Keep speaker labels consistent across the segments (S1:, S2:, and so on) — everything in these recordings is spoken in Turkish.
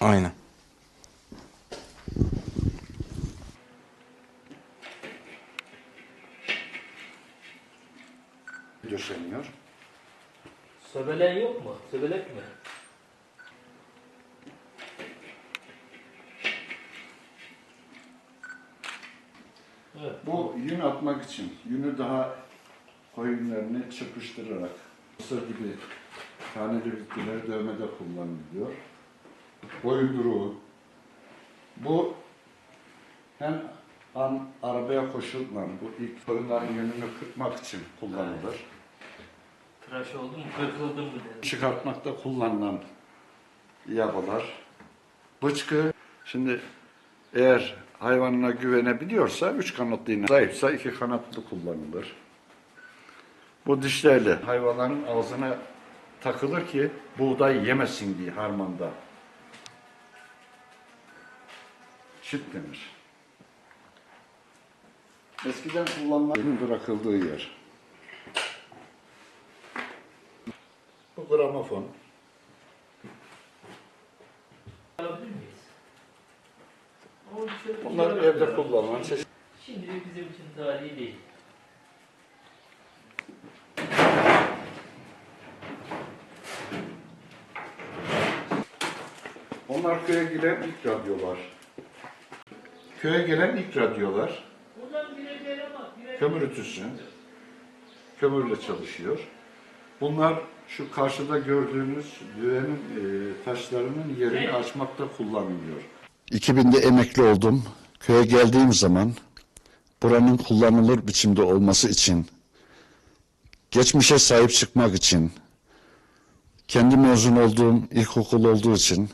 S1: Aynen.
S2: döşeniyor.
S3: Söbelen yok mu? Söbelek mi? Evet.
S2: Bu yün atmak için yünü daha koyunlarını çırpıştırarak mısır gibi taneli bitkileri dövmede kullanılıyor. Boyunduruğu. Bu hem an arabaya koşulan bu ilk koyunların yününü kırpmak için kullanılır.
S3: Tıraş oldu mu? Kırkıldı mı dedi.
S2: Çıkartmakta kullanılan yabalar. Bıçkı şimdi eğer hayvanına güvenebiliyorsa üç kanatlı iğne, zayıfsa iki kanatlı kullanılır. Bu dişlerle hayvanların ağzına takılır ki buğday yemesin diye harmanda. Çit denir. Eskiden kullanılan bırakıldığı yer. Bu gramofon. Bunlar
S3: şey
S2: evde kullanılan çeşit.
S3: Şimdilik bizim için tarihi değil.
S2: Onlar köye gelen ilk radyolar. Köye gelen ilk radyolar kömür ütüsü. Kömürle çalışıyor. Bunlar şu karşıda gördüğünüz düğenin e, taşlarının yerini açmakta kullanılıyor. 2000'de emekli oldum. Köye geldiğim zaman buranın kullanılır biçimde olması için, geçmişe sahip çıkmak için, kendi mezun olduğum ilkokul olduğu için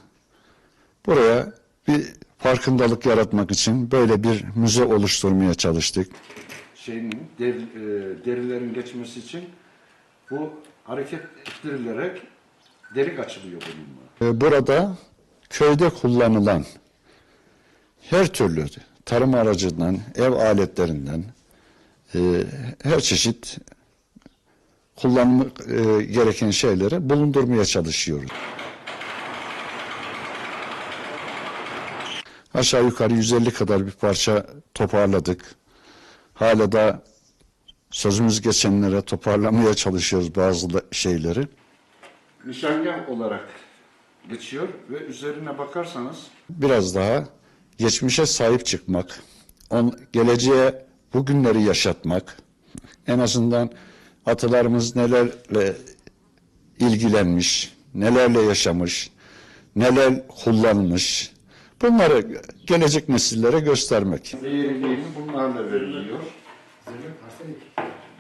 S2: buraya bir farkındalık yaratmak için böyle bir müze oluşturmaya çalıştık. Şeyin deri, e, derilerin geçmesi için bu hareket ettirilerek delik açılıyor bununla. Burada köyde kullanılan her türlü tarım aracından, ev aletlerinden e, her çeşit kullanmak e, gereken şeyleri bulundurmaya çalışıyoruz. Aşağı yukarı 150 kadar bir parça toparladık. Hala da sözümüz geçenlere toparlamaya çalışıyoruz bazı şeyleri. Nişangah olarak geçiyor ve üzerine bakarsanız biraz daha geçmişe sahip çıkmak, on, geleceğe bugünleri yaşatmak, en azından atalarımız nelerle ilgilenmiş, nelerle yaşamış, neler kullanmış, bunları gelecek nesillere göstermek. Değerliğini bunlarla veriliyor.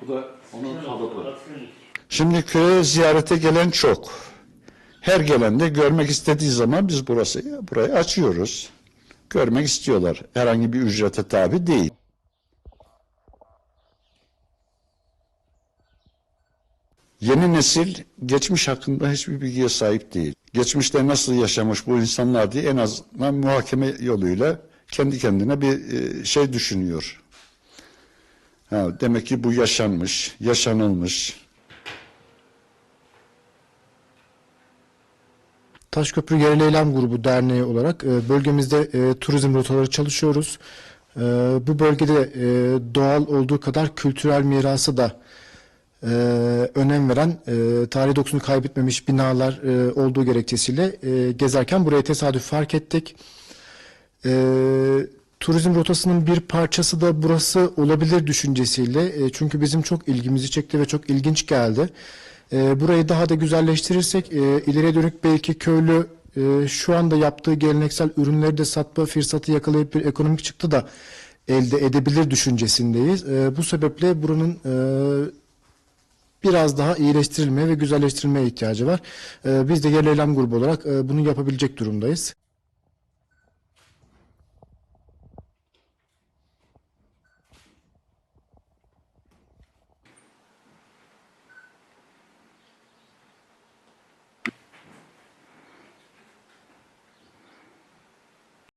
S2: Bu da onun kalıbı. Şimdi köye ziyarete gelen çok. Her gelen de görmek istediği zaman biz burası burayı açıyoruz. Görmek istiyorlar. Herhangi bir ücrete tabi değil. Yeni nesil geçmiş hakkında hiçbir bilgiye sahip değil. Geçmişte nasıl yaşamış bu insanlar diye en azından muhakeme yoluyla kendi kendine bir e, şey düşünüyor. Ha, demek ki bu yaşanmış, yaşanılmış.
S4: Taşköprü Yerel Eylem Grubu Derneği olarak e, bölgemizde e, turizm rotaları çalışıyoruz. Bu bölgede doğal olduğu kadar kültürel mirası da e, önem veren e, tarih dokusunu kaybetmemiş binalar e, olduğu gerekçesiyle e, gezerken buraya tesadüf fark ettik. E, turizm rotasının bir parçası da burası olabilir düşüncesiyle e, çünkü bizim çok ilgimizi çekti ve çok ilginç geldi. E, burayı daha da güzelleştirirsek e, ileriye dönük belki köylü e, şu anda yaptığı geleneksel ürünleri de satma fırsatı yakalayıp bir ekonomik çıktı da elde edebilir düşüncesindeyiz. E, bu sebeple buranın e, biraz daha iyileştirilmeye ve güzelleştirilmeye ihtiyacı var. E, biz de yerel eylem grubu olarak e, bunu yapabilecek durumdayız.